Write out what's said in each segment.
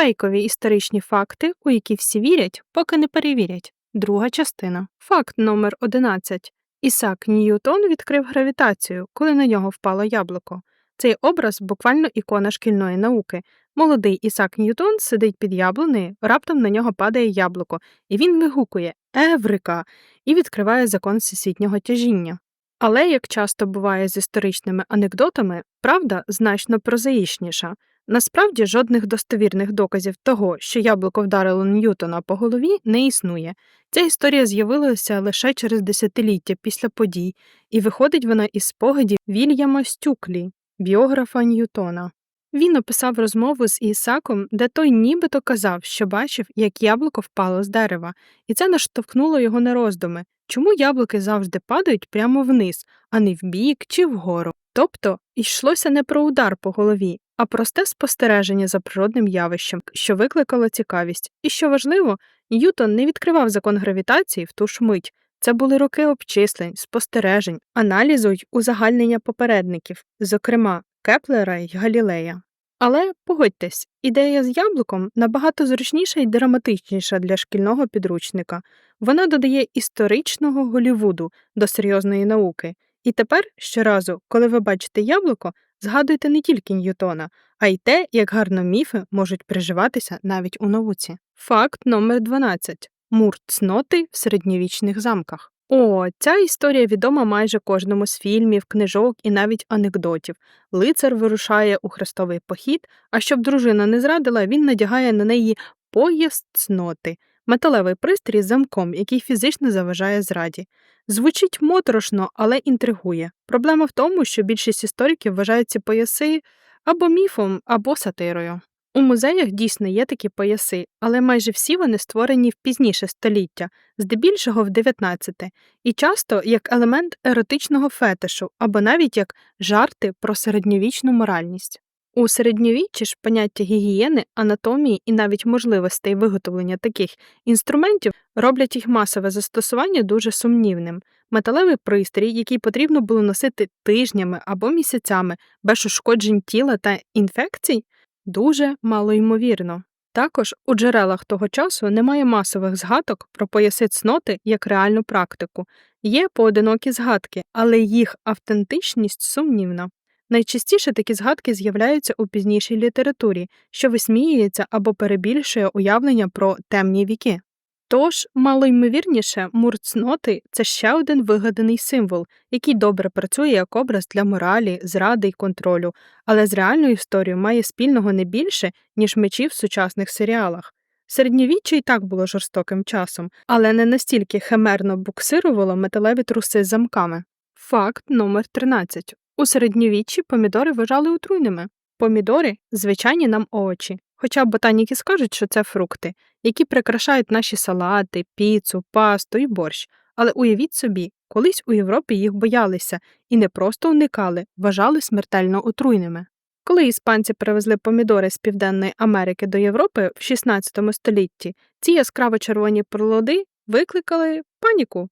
Фейкові історичні факти, у які всі вірять, поки не перевірять. Друга частина. Факт номер 11. Ісак Ньютон відкрив гравітацію, коли на нього впало яблуко. Цей образ буквально ікона шкільної науки. Молодий Ісак Ньютон сидить під яблунею, раптом на нього падає яблуко, і він вигукує Еврика і відкриває закон всесвітнього тяжіння. Але, як часто буває з історичними анекдотами, правда значно прозаїчніша. Насправді жодних достовірних доказів того, що яблуко вдарило Ньютона по голові, не існує. Ця історія з'явилася лише через десятиліття після подій, і виходить вона із спогадів Вільяма Стюклі, біографа Ньютона. Він описав розмову з Ісаком, де той нібито казав, що бачив, як яблуко впало з дерева, і це наштовхнуло його на роздуми, чому яблуки завжди падають прямо вниз, а не вбік чи вгору. Тобто йшлося не про удар по голові, а просте спостереження за природним явищем, що викликало цікавість. І що важливо, Ньютон не відкривав закон гравітації в ту ж мить. Це були роки обчислень, спостережень, аналізу й узагальнення попередників, зокрема Кеплера й Галілея. Але погодьтесь, ідея з яблуком набагато зручніша і драматичніша для шкільного підручника. Вона додає історичного Голівуду до серйозної науки. І тепер щоразу, коли ви бачите яблуко, згадуйте не тільки Ньютона, а й те, як гарно міфи можуть приживатися навіть у науці. Факт номер 12. Мур цноти в середньовічних замках. О, ця історія відома майже кожному з фільмів, книжок і навіть анекдотів. Лицар вирушає у хрестовий похід, а щоб дружина не зрадила, він надягає на неї пояс цноти, металевий пристрій з замком, який фізично заважає зраді. Звучить моторошно, але інтригує. Проблема в тому, що більшість істориків вважають ці пояси або міфом, або сатирою. У музеях дійсно є такі пояси, але майже всі вони створені в пізніше століття, здебільшого в 19, і часто як елемент еротичного фетишу або навіть як жарти про середньовічну моральність. У середньовіччі ж поняття гігієни, анатомії і навіть можливостей виготовлення таких інструментів роблять їх масове застосування дуже сумнівним. Металевий пристрій, який потрібно було носити тижнями або місяцями без ушкоджень тіла та інфекцій, дуже малоймовірно. Також у джерелах того часу немає масових згадок про пояси цноти як реальну практику, є поодинокі згадки, але їх автентичність сумнівна. Найчастіше такі згадки з'являються у пізнішій літературі, що висміюється або перебільшує уявлення про темні віки. Тож, малоймовірніше, мур цноти це ще один вигаданий символ, який добре працює як образ для моралі, зради й контролю, але з реальною історією має спільного не більше, ніж мечі в сучасних серіалах. Середньовіччя і так було жорстоким часом, але не настільки химерно буксирувало металеві труси з замками. Факт номер 13. У середньовіччі помідори вважали отруйними. Помідори звичайні нам овочі, хоча ботаніки скажуть, що це фрукти, які прикрашають наші салати, піцу, пасту і борщ. Але уявіть собі, колись у Європі їх боялися і не просто уникали, вважали смертельно отруйними. Коли іспанці привезли помідори з Південної Америки до Європи в 16 столітті, ці яскраво червоні плоди викликали паніку.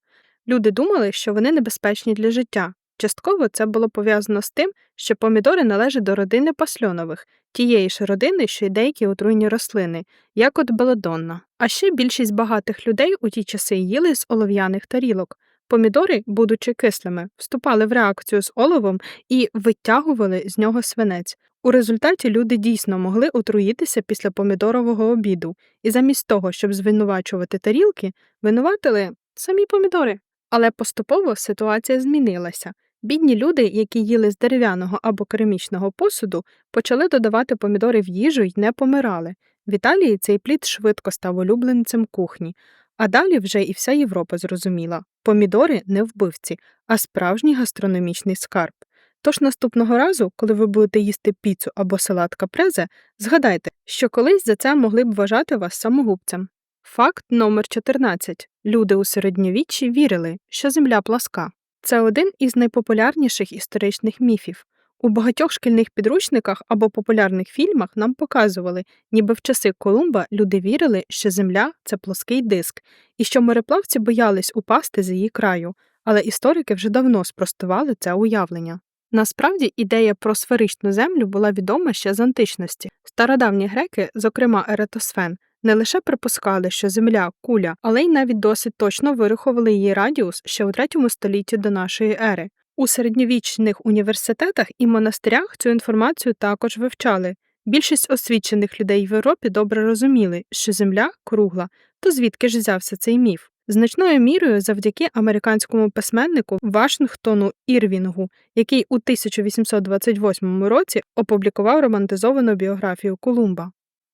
Люди думали, що вони небезпечні для життя, Частково це було пов'язано з тим, що помідори належать до родини пасльонових, тієї ж родини, що й деякі отруйні рослини, як от белодонна. А ще більшість багатих людей у ті часи їли з олов'яних тарілок. Помідори, будучи кислими, вступали в реакцію з оловом і витягували з нього свинець. У результаті люди дійсно могли отруїтися після помідорового обіду, і замість того, щоб звинувачувати тарілки, винуватили самі помідори. Але поступово ситуація змінилася. Бідні люди, які їли з дерев'яного або керамічного посуду, почали додавати помідори в їжу й не помирали. В Італії цей плід швидко став улюбленцем кухні, а далі вже і вся Європа зрозуміла помідори не вбивці, а справжній гастрономічний скарб. Тож наступного разу, коли ви будете їсти піцу або салат капрезе, згадайте, що колись за це могли б вважати вас самогубцем. Факт номер 14. Люди у середньовіччі вірили, що земля пласка. Це один із найпопулярніших історичних міфів. У багатьох шкільних підручниках або популярних фільмах нам показували, ніби в часи Колумба люди вірили, що Земля це плоский диск, і що мореплавці боялись упасти з її краю, але історики вже давно спростували це уявлення. Насправді ідея про сферичну землю була відома ще з античності. Стародавні греки, зокрема Ератосфен, не лише припускали, що Земля куля, але й навіть досить точно вирахували її радіус ще у третьому столітті до нашої ери. У середньовічних університетах і монастирях цю інформацію також вивчали. Більшість освічених людей в Європі добре розуміли, що Земля кругла, то звідки ж взявся цей міф? Значною мірою завдяки американському письменнику Вашингтону Ірвінгу, який у 1828 році опублікував романтизовану біографію Колумба.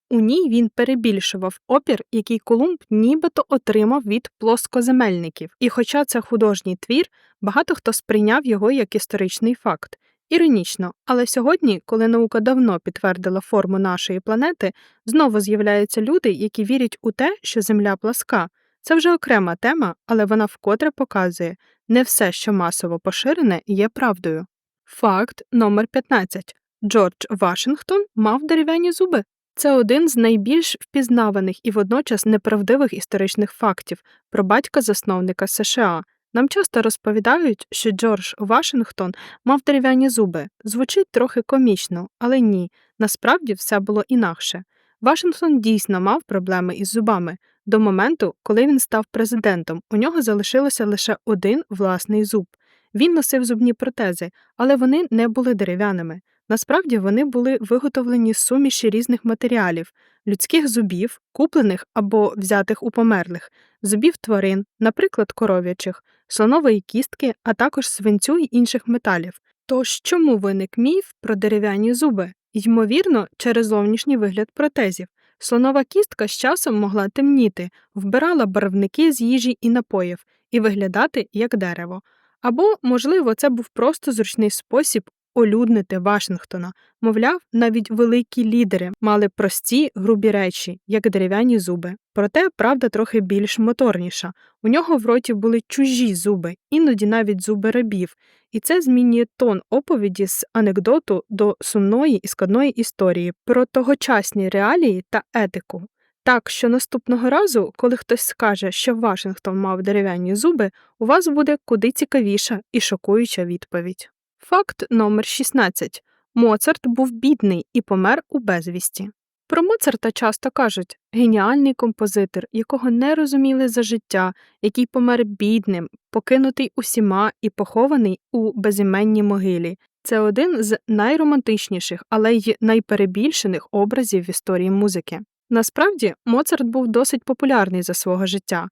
У ній він перебільшував опір, який Колумб нібито отримав від плоскоземельників, і, хоча це художній твір, багато хто сприйняв його як історичний факт. Іронічно, але сьогодні, коли наука давно підтвердила форму нашої планети, знову з'являються люди, які вірять у те, що Земля пласка. Це вже окрема тема, але вона вкотре показує не все, що масово поширене, є правдою. Факт номер 15. Джордж Вашингтон мав дерев'яні зуби. Це один з найбільш впізнаваних і водночас неправдивих історичних фактів про батька засновника США. Нам часто розповідають, що Джордж Вашингтон мав дерев'яні зуби. Звучить трохи комічно, але ні, насправді все було інакше. Вашингтон дійсно мав проблеми із зубами. До моменту, коли він став президентом, у нього залишилося лише один власний зуб. Він носив зубні протези, але вони не були дерев'яними. Насправді вони були виготовлені з суміші різних матеріалів, людських зубів, куплених або взятих у померлих, зубів тварин, наприклад, коров'ячих, слонової кістки, а також свинцю й інших металів. Тож чому виник міф про дерев'яні зуби? Ймовірно, через зовнішній вигляд протезів. Слонова кістка з часом могла темніти, вбирала барвники з їжі і напоїв і виглядати як дерево. Або, можливо, це був просто зручний спосіб олюднити Вашингтона. Мовляв, навіть великі лідери мали прості грубі речі, як дерев'яні зуби. Проте правда трохи більш моторніша. У нього в роті були чужі зуби, іноді навіть зуби рабів, і це змінює тон оповіді з анекдоту до сумної і складної історії про тогочасні реалії та етику. Так що наступного разу, коли хтось скаже, що Вашингтон мав дерев'яні зуби, у вас буде куди цікавіша і шокуюча відповідь. Факт номер 16. Моцарт був бідний і помер у безвісті. Про Моцарта часто кажуть геніальний композитор, якого не розуміли за життя, який помер бідним, покинутий усіма і похований у безіменній могилі. Це один з найромантичніших, але й найперебільшених образів в історії музики. Насправді, Моцарт був досить популярний за свого життя.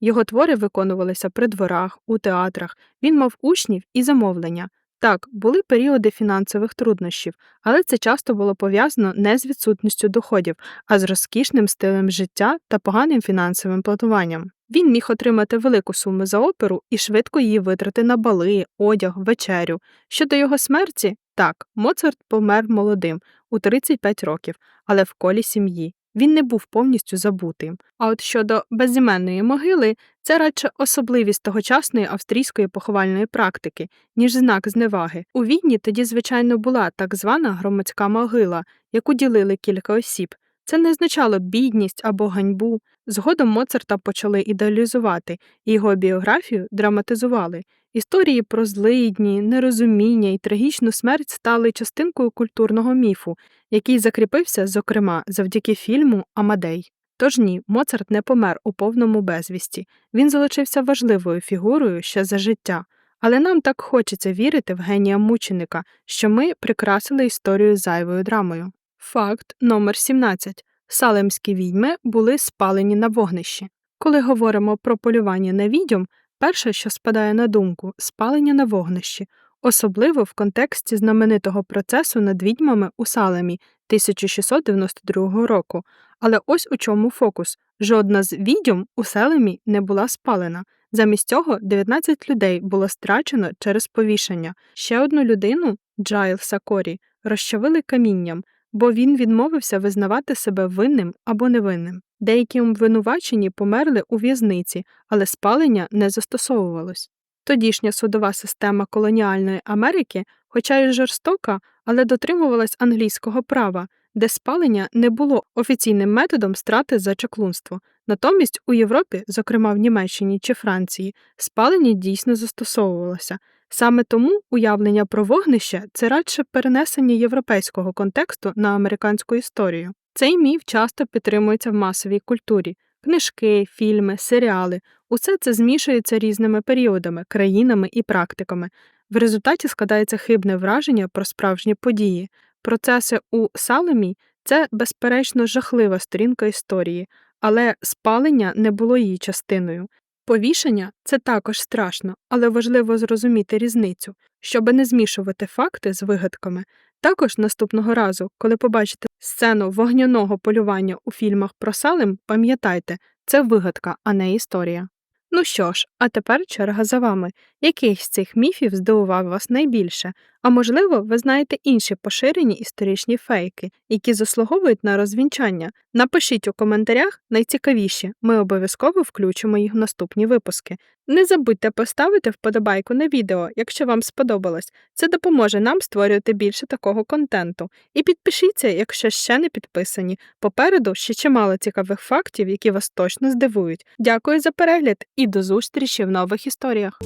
Його твори виконувалися при дворах, у театрах, він мав учнів і замовлення. Так, були періоди фінансових труднощів, але це часто було пов'язано не з відсутністю доходів, а з розкішним стилем життя та поганим фінансовим плануванням. Він міг отримати велику суму за оперу і швидко її витрати на бали, одяг, вечерю. Щодо його смерті, так, Моцарт помер молодим у 35 років, але в колі сім'ї він не був повністю забутим. А от щодо безіменної могили, це радше особливість тогочасної австрійської поховальної практики, ніж знак зневаги. У відні тоді, звичайно, була так звана громадська могила, яку ділили кілька осіб. Це не означало бідність або ганьбу. Згодом Моцарта почали ідеалізувати, і його біографію драматизували. Історії про злидні, нерозуміння і трагічну смерть стали частинкою культурного міфу, який закріпився, зокрема, завдяки фільму Амадей. Тож ні, Моцарт не помер у повному безвісті, він залишився важливою фігурою ще за життя. Але нам так хочеться вірити в генія мученика, що ми прикрасили історію зайвою драмою. Факт номер 17. Салемські відьми були спалені на вогнищі. Коли говоримо про полювання на відьом, перше, що спадає на думку, спалення на вогнищі, особливо в контексті знаменитого процесу над відьмами у Салемі 1692 року. Але ось у чому фокус жодна з відьом у Селемі не була спалена. Замість цього 19 людей було страчено через повішення. Ще одну людину, Джайл Сакорі, розчавили камінням, бо він відмовився визнавати себе винним або невинним. Деякі обвинувачені померли у в'язниці, але спалення не застосовувалось. Тодішня судова система колоніальної Америки, хоча й жорстока, але дотримувалась англійського права, де спалення не було офіційним методом страти за чаклунство. Натомість у Європі, зокрема в Німеччині чи Франції, спалення дійсно застосовувалося. Саме тому уявлення про вогнище це радше перенесення європейського контексту на американську історію. Цей міф часто підтримується в масовій культурі. Книжки, фільми, серіали усе це змішується різними періодами, країнами і практиками. В результаті складається хибне враження про справжні події. Процеси у Салемі це, безперечно, жахлива сторінка історії, але спалення не було її частиною. Повішення це також страшно, але важливо зрозуміти різницю, щоб не змішувати факти з вигадками. Також наступного разу, коли побачите сцену вогняного полювання у фільмах про Салем, пам'ятайте, це вигадка, а не історія. Ну що ж, а тепер черга за вами. Який з цих міфів здивував вас найбільше? А можливо, ви знаєте інші поширені історичні фейки, які заслуговують на розвінчання. Напишіть у коментарях найцікавіші, ми обов'язково включимо їх в наступні випуски. Не забудьте поставити вподобайку на відео, якщо вам сподобалось. Це допоможе нам створювати більше такого контенту. І підпишіться, якщо ще не підписані. Попереду ще чимало цікавих фактів, які вас точно здивують. Дякую за перегляд і до зустрічі в нових історіях.